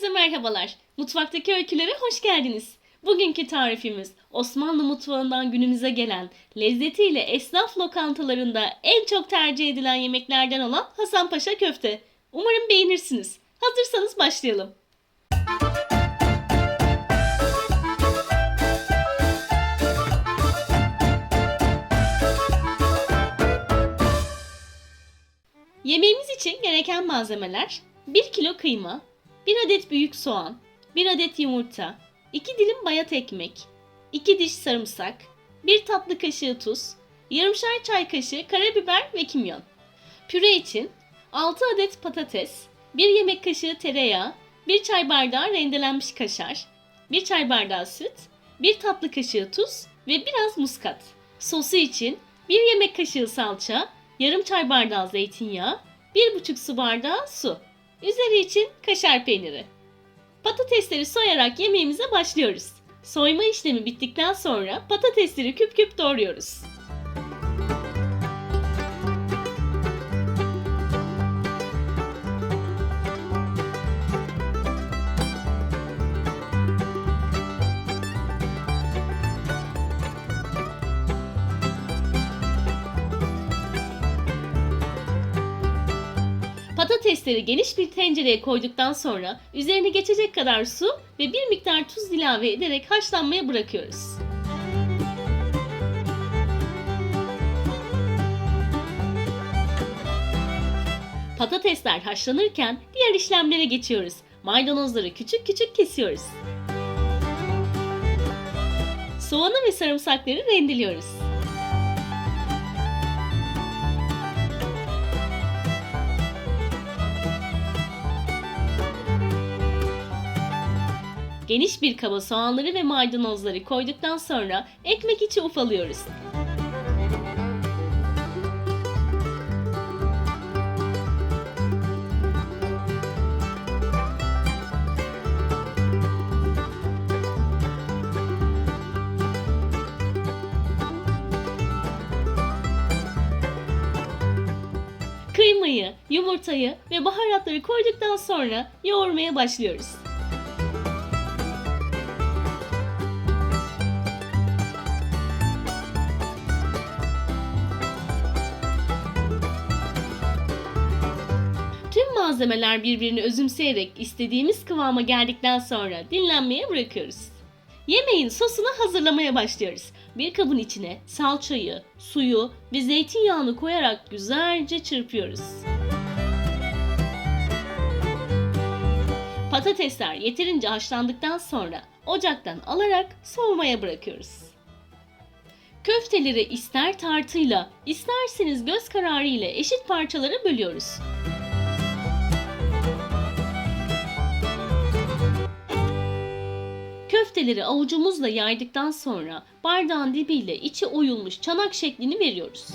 Herkese merhabalar. Mutfaktaki öykülere hoş geldiniz. Bugünkü tarifimiz Osmanlı mutfağından günümüze gelen, lezzetiyle esnaf lokantalarında en çok tercih edilen yemeklerden olan Hasanpaşa köfte. Umarım beğenirsiniz. Hazırsanız başlayalım. Yemeğimiz için gereken malzemeler 1 kilo kıyma, 1 adet büyük soğan, 1 adet yumurta, 2 dilim bayat ekmek, 2 diş sarımsak, 1 tatlı kaşığı tuz, yarımşar çay kaşığı karabiber ve kimyon. Püre için 6 adet patates, 1 yemek kaşığı tereyağı, 1 çay bardağı rendelenmiş kaşar, 1 çay bardağı süt, 1 tatlı kaşığı tuz ve biraz muskat. Sosu için 1 yemek kaşığı salça, yarım çay bardağı zeytinyağı, 1,5 su bardağı su. Üzeri için kaşar peyniri. Patatesleri soyarak yemeğimize başlıyoruz. Soyma işlemi bittikten sonra patatesleri küp küp doğruyoruz. Patatesleri geniş bir tencereye koyduktan sonra üzerine geçecek kadar su ve bir miktar tuz ilave ederek haşlanmaya bırakıyoruz. Patatesler haşlanırken diğer işlemlere geçiyoruz. Maydanozları küçük küçük kesiyoruz. Soğanı ve sarımsakları rendeliyoruz. Geniş bir kaba soğanları ve maydanozları koyduktan sonra ekmek içi ufalıyoruz. Kıymayı, yumurtayı ve baharatları koyduktan sonra yoğurmaya başlıyoruz. Malzemeler birbirini özümseyerek istediğimiz kıvama geldikten sonra dinlenmeye bırakıyoruz. Yemeğin sosunu hazırlamaya başlıyoruz. Bir kabın içine salçayı, suyu ve zeytinyağını koyarak güzelce çırpıyoruz. Patatesler yeterince haşlandıktan sonra ocaktan alarak soğumaya bırakıyoruz. Köfteleri ister tartıyla, isterseniz göz kararı ile eşit parçalara bölüyoruz. Köfteleri avucumuzla yaydıktan sonra bardağın dibiyle içi oyulmuş çanak şeklini veriyoruz.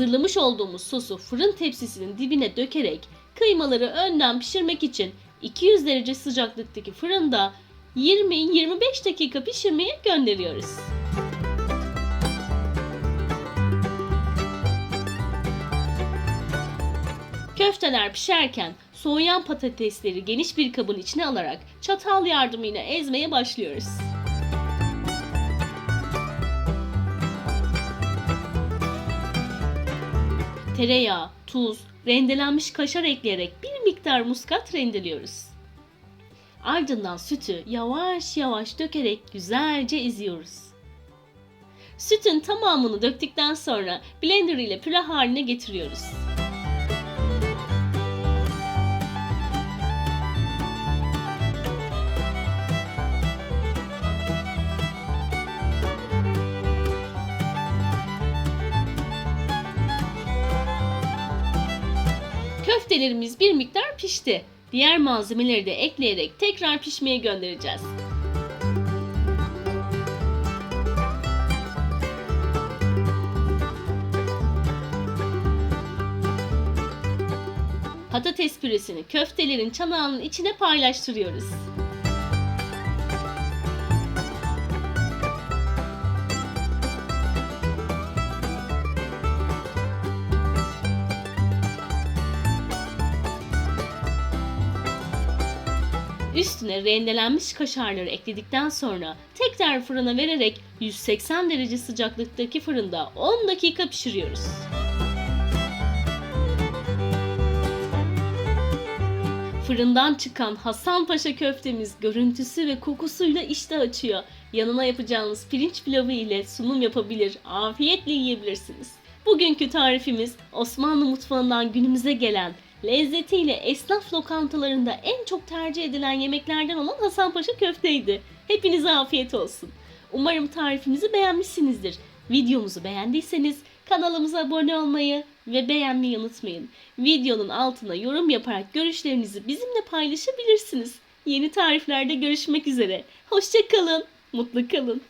Hazırlamış olduğumuz sosu fırın tepsisinin dibine dökerek kıymaları önden pişirmek için 200 derece sıcaklıktaki fırında 20-25 dakika pişirmeye gönderiyoruz. Köfteler pişerken soğuyan patatesleri geniş bir kabın içine alarak çatal yardımıyla ezmeye başlıyoruz. Tereyağı, tuz, rendelenmiş kaşar ekleyerek bir miktar muskat rendeliyoruz. Ardından sütü yavaş yavaş dökerek güzelce eziyoruz. Sütün tamamını döktükten sonra blender ile püre haline getiriyoruz. Köftelerimiz bir miktar pişti. Diğer malzemeleri de ekleyerek tekrar pişmeye göndereceğiz. Patates püresini köftelerin çanağının içine paylaştırıyoruz. Üstüne rendelenmiş kaşarları ekledikten sonra tekrar fırına vererek 180 derece sıcaklıktaki fırında 10 dakika pişiriyoruz. Fırından çıkan Hasanpaşa köftemiz görüntüsü ve kokusuyla iştah açıyor. Yanına yapacağınız pirinç pilavı ile sunum yapabilir, afiyetle yiyebilirsiniz. Bugünkü tarifimiz Osmanlı mutfağından günümüze gelen lezzetiyle esnaf lokantalarında en çok tercih edilen yemeklerden olan Hasanpaşa köfteydi. Hepinize afiyet olsun. Umarım tarifimizi beğenmişsinizdir. Videomuzu beğendiyseniz kanalımıza abone olmayı ve beğenmeyi unutmayın. Videonun altına yorum yaparak görüşlerinizi bizimle paylaşabilirsiniz. Yeni tariflerde görüşmek üzere. Hoşçakalın, mutlu kalın.